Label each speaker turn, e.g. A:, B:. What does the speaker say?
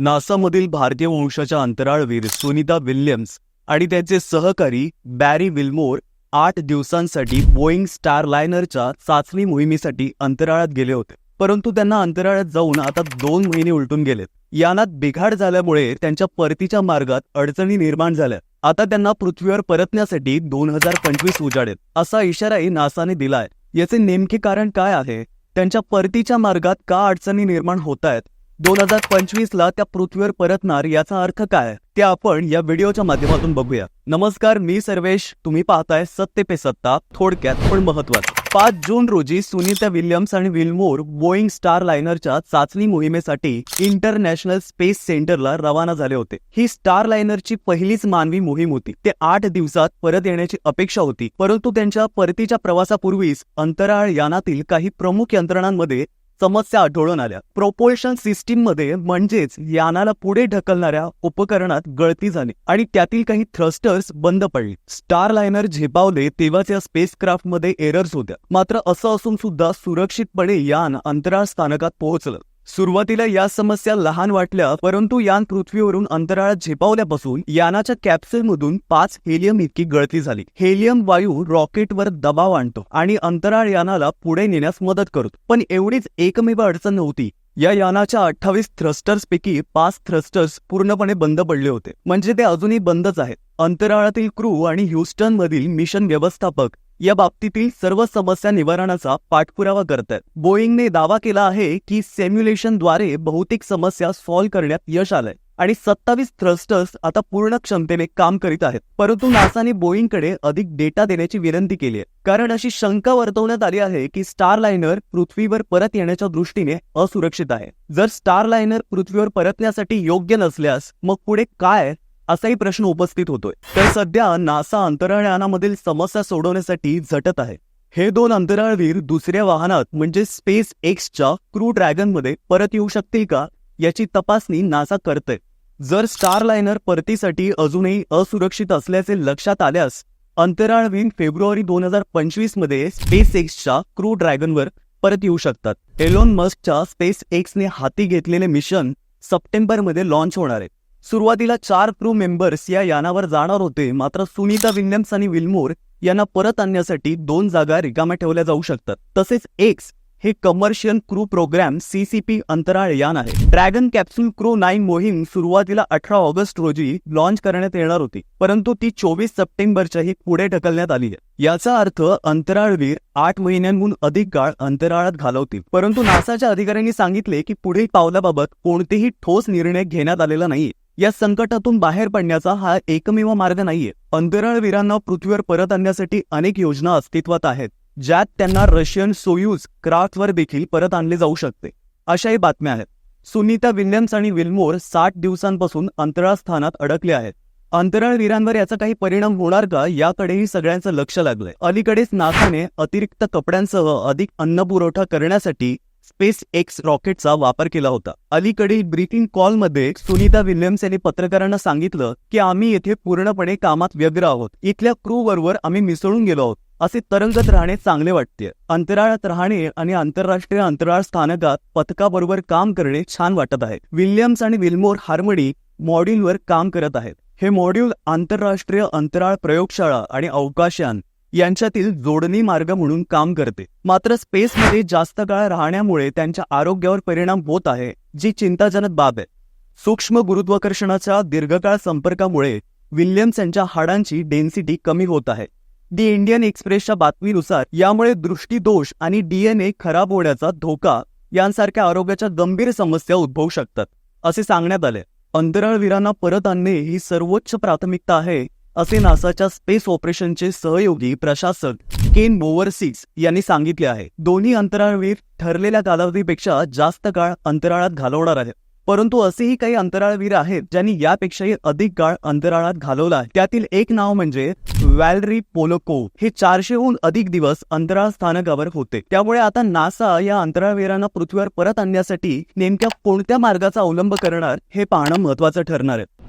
A: नासामधील भारतीय वंशाच्या अंतराळवीर सुनीता विल्यम्स आणि त्यांचे सहकारी बॅरी विल्मोर आठ दिवसांसाठी बोईंग स्टारलायनरच्या चाचणी मोहिमेसाठी अंतराळात गेले होते. परंतु त्यांना अंतराळात जाऊन आता दोन महिने उलटून गेलेत. यानात बिघाड झाल्यामुळे त्यांच्या परतीच्या मार्गात अडचणी निर्माण झाल्या. आता त्यांना पृथ्वीवर परतण्यासाठी दोन हजार पंचवीस उजाडेत असा इशाराही नासाने दिलाय. याचे नेमके कारण काय आहे? त्यांच्या परतीच्या मार्गात का अडचणी निर्माण होत आहेत दोन हजार पंचवीस ला त्या पृथ्वीवर परतणार याचा अर्थ काय? ते आपण या व्हिडिओच्या माध्यमातून बघूया. नमस्कार मी सर्वेश. तुम्ही पाहताय सत्य पे सत्ता थोडक्यात पण महत्वाचं पाच जून रोजी सुनीता विल्यम्स आणि विल्मोर बोईंग स्टार लायनरच्या चाचणी मोहिमेसाठी इंटरनॅशनल स्पेस सेंटरला रवाना झाले होते. ही स्टार लायनरची पहिलीच मानवी मोहीम होती. ते आठ दिवसात परत येण्याची अपेक्षा होती परंतु त्यांच्या परतीच्या प्रवासापूर्वीच अंतराळ यानातील काही प्रमुख यंत्रणांमध्ये समस्या आढळून आल्या. प्रोपोल्शन सिस्टीममध्ये म्हणजेच यानाला पुढे ढकलणाऱ्या उपकरणात गळती झाली आणि त्यातील काही थ्रस्टर्स बंद पडले. स्टार लायनर झेपावले तेव्हाच या मध्ये एरर्स होत्या. मात्र असं असून सुद्धा सुरक्षितपणे यान अंतराळ स्थानकात पोहोचलं. सुरुवातीला या समस्या लहान वाटल्या परंतु यान पृथ्वीवरून अंतराळात झेपावल्यापासून यानाच्या कॅप्सूलमधून पाच हेलियम इतकी गळती झाली. हेलियम वायू रॉकेटवर दबाव आणतो आणि अंतराळ यानाला पुढे नेण्यास मदत करतो. पण एवढीच एकमेव अडचण नव्हती. या यानाच्या अठ्ठावीस थ्रस्टर्स पैकी पाच थ्रस्टर्स पूर्णपणे बंद पडले होते. म्हणजे ते अजूनही बंदच आहेत. अंतराळातील क्रू आणि ह्युस्टन मधील मिशन व्यवस्थापक या बाबतीतील सर्व समस्या निवारणाचा पाठपुरावा करत आहेत बोईंगने दावा केला आहे की सेम्युलेशनद्वारे बहुतेक समस्या सॉल्व्ह करण्यात यश आलंय आणि सत्तावीस थ्रस्टर्स आता पूर्ण क्षमतेने काम करीत आहेत. परंतु नासाने बोईंगकडे अधिक डेटा देण्याची विनंती केली आहे. कारण अशी शंका वर्तवण्यात आली आहे की स्टार लायनर पृथ्वीवर परत येण्याच्या दृष्टीने असुरक्षित आहे. जर स्टार लायनर पृथ्वीवर परतण्यासाठी योग्य नसल्यास मग पुढे काय असाही प्रश्न उपस्थित होतोय. तर सध्या नासा अंतराळयानामधील समस्या सोडवण्यासाठी झटत आहे. हे दोन अंतराळवीर दुसऱ्या वाहनात म्हणजे स्पेस एक्सच्या क्रू ड्रॅगनमध्ये परत येऊ शकतील का याची तपासणी नासा करते जर स्टार लायनर परतीसाठी अजूनही असुरक्षित असल्याचे लक्षात आल्यास अंतराळवीर फेब्रुवारी दोन हजार पंचवीसमध्ये स्पेस एक्सच्या क्रू ड्रॅगनवर परत येऊ शकतात. एलोन मस्कच्या स्पेस एक्सने हाती घेतलेले मिशन सप्टेंबरमध्ये लॉन्च होणार आहे. सुरुवातीला चार क्रू मेंबर्स या यानावर जाणार होते. मात्र सुनीता विल्यम्स आणि विल्मोर यांना परत आणण्यासाठी दोन जागा रिकाम्या ठेवल्या जाऊ शकतात. तसेच एक्स हे कमर्शियल क्रू प्रोग्राम सीसीपी अंतराळ यान आहे. ड्रॅगन कॅप्सूल क्रू नाईन मोहीम सुरुवातीला अठरा ऑगस्ट रोजी लॉन्च करण्यात येणार होती परंतु ती चोवीस सप्टेंबरच्याही पुढे ढकलण्यात आली आहे. याचा अर्थ अंतराळवीर आठ महिन्यांहून अधिक काळ अंतराळात घालवतील. परंतु नासाच्या अधिकाऱ्यांनी सांगितले की पुढील पावलाबाबत कोणतेही ठोस निर्णय घेण्यात आलेला नाही या संकटातून बाहेर पडण्याचा हा एकमेव मार्ग नाहीये. अंतराळवीरांना पृथ्वीवर परत आणण्यासाठी अनेक योजना अस्तित्वात आहेत. ज्यात त्यांना रशियन सोयूज क्राफ्टवर देखील परत आणले जाऊ शकते. अशाही बातम्या आहेत. सुनीता विल्यम्स आणि विल्मोर साठ दिवसांपासून अंतराळ स्थानात अडकले आहेत. अंतराळवीरांवर याचा काही परिणाम होणार का याकडेही सगळ्यांचं लक्ष लागलंय. अलीकडेच नासाने अतिरिक्त कपड्यांसह अधिक अन्न पुरवठा करण्यासाठी स्पेस एक्स रॉकेटचा वापर केला होता. अलीकडील ब्रीफिंग कॉलमध्ये सुनीता विल्यम्स यांनी पत्रकारांना सांगितलं की आम्ही येथे पूर्णपणे कामात व्यग्र आहोत. इथल्या क्रू बरोबर आम्ही मिसळून गेलो आहोत. असे तरंगत राहणे चांगले वाटते. अंतराळात राहणे आणि आंतरराष्ट्रीय अंतराळ स्थानकात पथकाबरोबर काम करणे छान वाटत आहे. विल्यम्स आणि विल्मोर हार्मडी मॉड्यूलवर काम करत आहेत. हे मॉड्यूल आंतरराष्ट्रीय अंतराळ प्रयोगशाळा आणि अवकाशयान यांच्यातील जोडणी मार्ग म्हणून काम करते. मात्र स्पेसमध्ये जास्त काळ राहण्यामुळे त्यांच्या आरोग्यावर परिणाम होत आहे जी चिंताजनक बाब आहे. सूक्ष्म गुरुत्वाकर्षणाच्या दीर्घकाळ संपर्कामुळे विल्यम्स यांच्या हाडांची डेन्सिटी कमी होत आहे. दी इंडियन एक्सप्रेसच्या बातमीनुसार यामुळे दृष्टीदोष आणि डीएनए खराब होण्याचा धोका यांसारख्या आरोग्याच्या गंभीर समस्या उद्भवू शकतात असे सांगण्यात आले. अंतराळवीरांना परत आणणे ही सर्वोच्च प्राथमिकता आहे असे नासाच्या स्पेस ऑपरेशनचे सहयोगी प्रशासक केन बोवरसिक्स यांनी सांगितले आहे. दोन्ही अंतराळवीर ठरलेल्या कालावधीपेक्षा जास्त काळ अंतराळात घालवणार आहेत. परंतु असेही काही अंतराळवीर आहेत ज्यांनी यापेक्षाही अधिक काळ अंतराळात घालवला त्यातील एक नाव म्हणजे व्हॅलरी पोलोको. हे चारशेहून अधिक दिवस अंतराळ स्थानकावर होते. त्यामुळे आता नासा या अंतराळवीरांना पृथ्वीवर परत आणण्यासाठी नेमक्या कोणत्या मार्गाचा अवलंब करणार हे पाहणं महत्वाचं ठरणार आहे.